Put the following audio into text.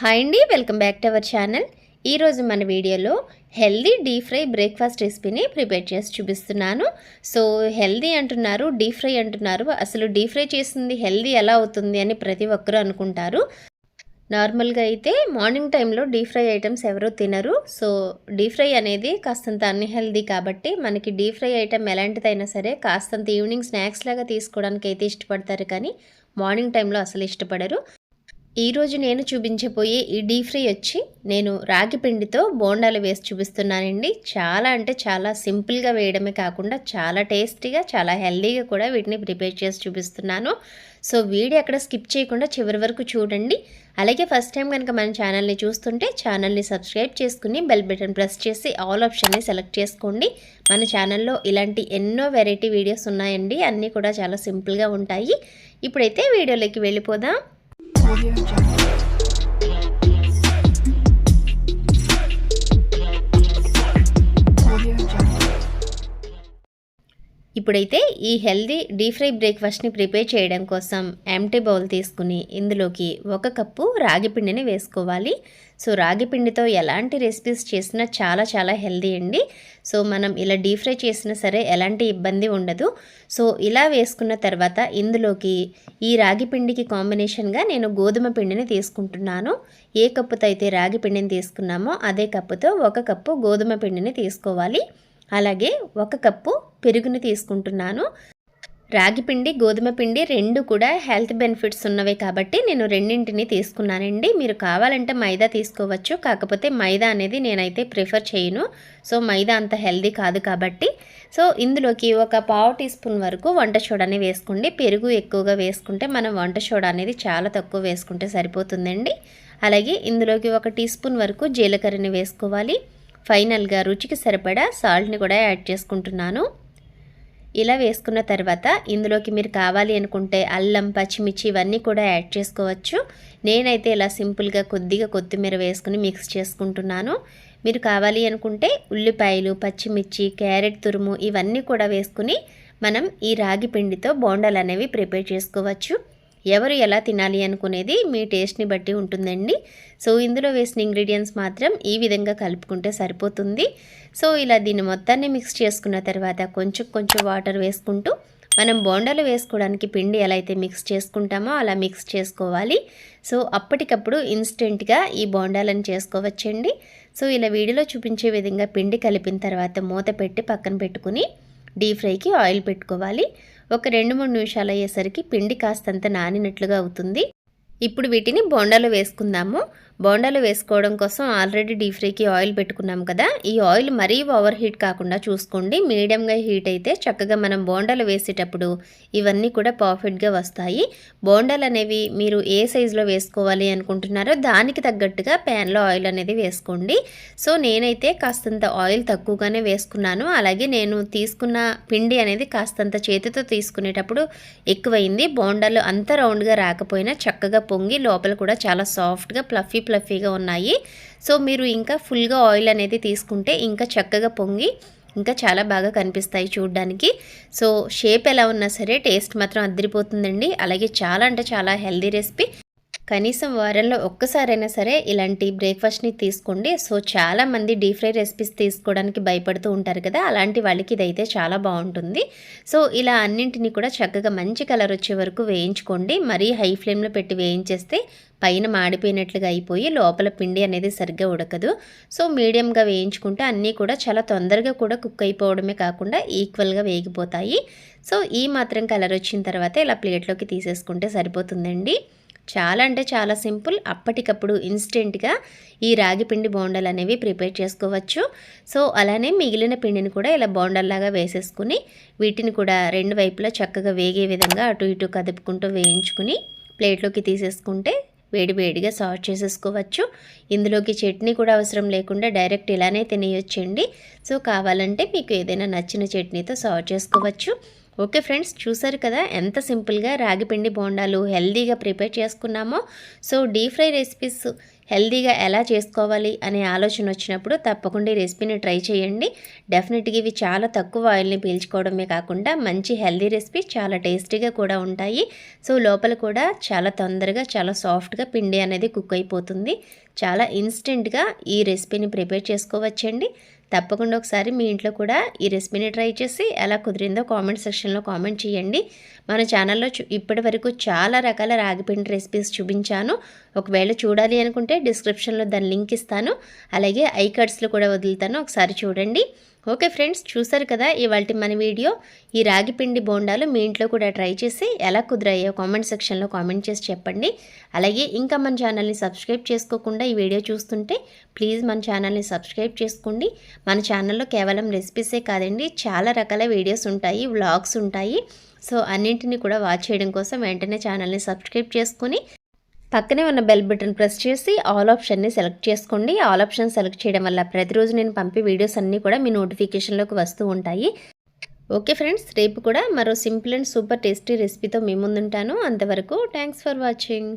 Hi అండి welcome back to our channel. ఈరోజు మన వీడియోలో హెల్దీ డీప్ ఫ్రై బ్రేక్ఫాస్ట్ రెసిపీని ప్రిపేర్ చేసి చూపిస్తున్నాను. సో హెల్దీ అంటున్నారు డీప్ ఫ్రై అంటున్నారు. అసలు డీప్ ఫ్రై చేసింది హెల్దీ ఎలా అవుతుంది అని ప్రతి ఒక్కరూ అనుకుంటారు. నార్మల్గా అయితే మార్నింగ్ టైంలో డీప్ ఫ్రై ఐటమ్స్ ఎవరూ తినరు. సో డీప్ ఫ్రై అనేది కాస్తంత అన్హెల్దీ కాబట్టి మనకి డీప్ ఫ్రై ఐటమ్ ఎలాంటిదైనా సరే కాస్తంత ఈవినింగ్ స్నాక్స్ లాగా తీసుకోవడానికి అయితే ఇష్టపడతారు కానీ మార్నింగ్ టైంలో అసలు ఇష్టపడరు. ఈరోజు నేను చూపించబోయే ఈ డీప్ ఫ్రై వచ్చి నేను రాగి పిండితో బోండాలు వేసి చూపిస్తున్నానండి. చాలా అంటే చాలా సింపుల్గా వేయడమే కాకుండా చాలా టేస్టీగా చాలా హెల్దీగా కూడా వీటిని ప్రిపేర్ చేసి చూపిస్తున్నాను. సో వీడియో అక్కడ స్కిప్ చేయకుండా చివరి వరకు చూడండి. అలాగే ఫస్ట్ టైం కనుక మన ఛానల్ని చూస్తుంటే ఛానల్ని సబ్స్క్రైబ్ చేసుకుని బెల్ బటన్ ప్రెస్ చేసి ఆల్ ఆప్షన్ని సెలెక్ట్ చేసుకోండి. మన ఛానల్లో ఇలాంటి ఎన్నో వెరైటీ వీడియోస్ ఉన్నాయండి. అన్నీ కూడా చాలా సింపుల్గా ఉంటాయి. ఇప్పుడైతే వీడియోలోకి వెళ్ళిపోదాం. Audio Jungle. ఇప్పుడైతే ఈ హెల్దీ డీప్ ఫ్రై బ్రేక్ఫాస్ట్ని ప్రిపేర్ చేయడం కోసం ఎంటీ బౌల్ తీసుకుని ఇందులోకి ఒక కప్పు రాగి పిండిని వేసుకోవాలి. సో రాగి పిండితో ఎలాంటి రెసిపీస్ చేసినా చాలా చాలా హెల్దీ అండి. సో మనం ఇలా డీప్ ఫ్రై చేసినా సరే ఎలాంటి ఇబ్బంది ఉండదు. సో ఇలా వేసుకున్న తర్వాత ఇందులోకి ఈ రాగి పిండికి కాంబినేషన్గా నేను గోధుమ పిండిని తీసుకుంటున్నాను. ఏ కప్పుతో అయితే రాగి పిండిని తీసుకున్నామో అదే కప్పుతో ఒక కప్పు గోధుమ పిండిని తీసుకోవాలి. అలాగే ఒక కప్పు పెరుగుని తీసుకుంటున్నాను. రాగి పిండి గోధుమ పిండి రెండు కూడా హెల్త్ బెనిఫిట్స్ ఉన్నవే కాబట్టి నేను రెండింటిని తీసుకున్నానండి. మీరు కావాలంటే మైదా తీసుకోవచ్చు. కాకపోతే మైదా అనేది నేనైతే ప్రిఫర్ చేయను. సో మైదా అంత హెల్దీ కాదు కాబట్టి. సో ఇందులోకి ఒక పావు టీ స్పూన్ వరకు వంట సోడాని వేసుకోండి. పెరుగు ఎక్కువగా వేసుకుంటే మనం వంట సోడా అనేది చాలా తక్కువ వేసుకుంటే సరిపోతుందండి. అలాగే ఇందులోకి ఒక టీ స్పూన్ వరకు జీలకర్రని వేసుకోవాలి. ఫైనల్గా రుచికి సరిపడా సాల్ట్ని కూడా యాడ్ చేసుకుంటున్నాను. ఇలా వేసుకున్న తర్వాత ఇందులోకి మీరు కావాలి అనుకుంటే అల్లం పచ్చిమిర్చి ఇవన్నీ కూడా యాడ్ చేసుకోవచ్చు. నేనైతే ఇలా సింపుల్గా కొద్దిగా కొత్తిమీర వేసుకుని మిక్స్ చేసుకుంటున్నాను. మీరు కావాలి అనుకుంటే ఉల్లిపాయలు పచ్చిమిర్చి క్యారెట్ తురుము ఇవన్నీ కూడా వేసుకుని మనం ఈ రాగి పిండితో బోండాలు అనేవి ప్రిపేర్ చేసుకోవచ్చు. ఎవరు ఎలా తినాలి అనుకునేది మీ టేస్ట్ని బట్టి ఉంటుందండి. సో ఇందులో వేసిన ఇంగ్రీడియంట్స్ మాత్రం ఈ విధంగా కలుపుకుంటే సరిపోతుంది. సో ఇలా దీన్ని మొత్తాన్ని మిక్స్ చేసుకున్న తర్వాత కొంచెం కొంచెం వాటర్ వేసుకుంటూ మనం బోండాలు వేసుకోవడానికి పిండి ఎలా అయితే మిక్స్ చేసుకుంటామో అలా మిక్స్ చేసుకోవాలి. సో అప్పటికప్పుడు ఇన్స్టెంట్గా ఈ బోండాలను చేసుకోవచ్చండి. సో ఇలా వీడియోలో చూపించే విధంగా పిండి కలిపిన తర్వాత మూత పెట్టి పక్కన పెట్టుకుని డీప్ ఫ్రైకి ఆయిల్ పెట్టుకోవాలి. ఒక రెండు మూడు నిమిషాలు అయ్యేసరికి పిండి కాస్తంత నానినట్లుగా అవుతుంది. ఇప్పుడు వీటిని బోండాలు వేసుకుందాము. బోండాలు వేసుకోవడం కోసం ఆల్రెడీ డీప్ ఫ్రైకి ఆయిల్ పెట్టుకున్నాం కదా. ఈ ఆయిల్ మరీ ఓవర్ హీట్ కాకుండా చూసుకోండి. మీడియంగా హీట్ అయితే చక్కగా మనం బోండాలు వేసేటప్పుడు ఇవన్నీ కూడా పర్ఫెక్ట్గా వస్తాయి. బోండాలు అనేవి మీరు ఏ సైజులో వేసుకోవాలి అనుకుంటున్నారో దానికి తగ్గట్టుగా ప్యాన్లో ఆయిల్ అనేది వేసుకోండి. సో నేనైతే కాస్తంత ఆయిల్ తక్కువగానే వేసుకున్నాను. అలాగే నేను తీసుకున్న పిండి అనేది కాస్తంత చేతితో తీసుకునేటప్పుడు ఎక్కువైంది. బోండాలు అంత రౌండ్గా రాకపోయినా చక్కగా పొంగి లోపల కూడా చాలా సాఫ్ట్గా ప్లఫీ ప్లఫీగా ఉన్నాయి. సో మీరు ఇంకా ఫుల్గా ఆయిల్ అనేది తీసుకుంటే ఇంకా చక్కగా పొంగి ఇంకా చాలా బాగా కనిపిస్తాయి చూడడానికి. సో షేప్ ఎలా ఉన్నా సరే టేస్ట్ మాత్రం అద్దరిపోతుందండి. అలాగే చాలా అంటే చాలా హెల్దీ రెసిపీ. కనీసం వారంలో ఒక్కసారైనా సరే ఇలాంటి బ్రేక్ఫాస్ట్ని తీసుకోండి. సో చాలామంది డీప్ ఫ్రై రెసిపీస్ తీసుకోవడానికి భయపడుతూ ఉంటారు కదా అలాంటి వాళ్ళకి ఇదైతే చాలా బాగుంటుంది. సో ఇలా అన్నింటినీ కూడా చక్కగా మంచి కలర్ వచ్చే వరకు వేయించుకోండి. మరీ హై ఫ్లేమ్లో పెట్టి వేయించేస్తే పైన మాడిపోయినట్లుగా అయిపోయి లోపల పిండి అనేది సరిగ్గా ఉడకదు. సో మీడియంగా వేయించుకుంటే అన్నీ కూడా చాలా తొందరగా కూడా కుక్ అయిపోవడమే కాకుండా ఈక్వల్గా వేగిపోతాయి. సో ఈ మాత్రం కలర్ వచ్చిన తర్వాత ఇలా ప్లేట్లోకి తీసేసుకుంటే సరిపోతుందండి. చాలా అంటే చాలా సింపుల్. అప్పటికప్పుడు ఇన్స్టెంట్గా ఈ రాగి పిండి బోండాలు అనేవి ప్రిపేర్ చేసుకోవచ్చు. సో అలానే మిగిలిన పిండిని కూడా ఇలా బోండాల్లాగా వేసేసుకుని వీటిని కూడా రెండు వైపులా చక్కగా వేగే విధంగా అటు ఇటు కదుపుకుంటూ వేయించుకుని ప్లేట్లోకి తీసేసుకుంటే వేడి వేడిగా చేసేసుకోవచ్చు. ఇందులోకి చట్నీ కూడా అవసరం లేకుండా డైరెక్ట్ ఇలానే తినేయొచ్చండి. సో కావాలంటే మీకు ఏదైనా నచ్చిన చట్నీతో సర్వ్ చేసుకోవచ్చు. ఓకే ఫ్రెండ్స్ చూసారు కదా ఎంత సింపుల్గా రాగిపిండి బోండాలు హెల్దీగా ప్రిపేర్ చేసుకున్నామో. సో డీప్ ఫ్రై రెసిపీస్ హెల్తీగా ఎలా చేసుకోవాలి అనే ఆలోచన వచ్చినప్పుడు తప్పకుండా ఈ రెసిపీని ట్రై చేయండి. డెఫినెట్గా ఇవి చాలా తక్కువ ఆయిల్ని పీల్చుకోవడమే కాకుండా మంచి హెల్తీ రెసిపీ చాలా టేస్టీగా కూడా ఉంటాయి. సో లోపల కూడా చాలా తొందరగా చాలా సాఫ్ట్గా పిండి అనేది కుక్ అయిపోతుంది. చాలా ఇన్స్టెంట్గా ఈ రెసిపీని ప్రిపేర్ చేసుకోవచ్చండి. తప్పకుండా ఒకసారి మీ ఇంట్లో కూడా ఈ రెసిపీని ట్రై చేసి ఎలా కుదిరిందో కామెంట్ సెక్షన్లో కామెంట్ చేయండి. మన ఛానల్లో చూ ఇప్పటి వరకు చాలా రకాల రాగిపిండి రెసిపీస్ చూపించాను. ఒకవేళ చూడాలి అనుకుంటే డిస్క్రిప్షన్లో దాని లింక్ ఇస్తాను. అలాగే ఐ కార్డ్స్లో కూడా వదులుతాను. ఒకసారి చూడండి. ఓకే ఫ్రెండ్స్ చూసారు కదా ఇవాళ మన వీడియో. ఈ రాగి పిండి బోండాలు మీ ఇంట్లో కూడా ట్రై చేసి ఎలా కుదిరాయో కామెంట్ సెక్షన్లో కామెంట్ చేసి చెప్పండి. అలాగే ఇంకా మన ఛానల్ని సబ్స్క్రైబ్ చేసుకోకుండా ఈ వీడియో చూస్తుంటే ప్లీజ్ మన ఛానల్ని సబ్స్క్రైబ్ చేసుకోండి. మన ఛానల్లో కేవలం రెసిపీసే కాదండి చాలా రకాల వీడియోస్ ఉంటాయి వ్లాగ్స్ ఉంటాయి. సో అన్నింటినీ కూడా వాచ్ చేయడం కోసం వెంటనే ఛానల్ని సబ్స్క్రైబ్ చేసుకొని పక్కనే ఉన్న బెల్ బటన్ ప్రెస్ చేసి ఆల్ ఆప్షన్ని సెలెక్ట్ చేసుకోండి. ఆల్ ఆప్షన్ సెలెక్ట్ చేయడం వల్ల ప్రతిరోజు నేను పంపే వీడియోస్ అన్నీ కూడా మీ నోటిఫికేషన్లోకి వస్తూ ఉంటాయి. ఓకే ఫ్రెండ్స్ రేపు కూడా మరో సింపుల్ అండ్ సూపర్ టేస్టీ రెసిపీతో మీ ముందుంటాను. అంతవరకు థ్యాంక్స్ ఫర్ వాచింగ్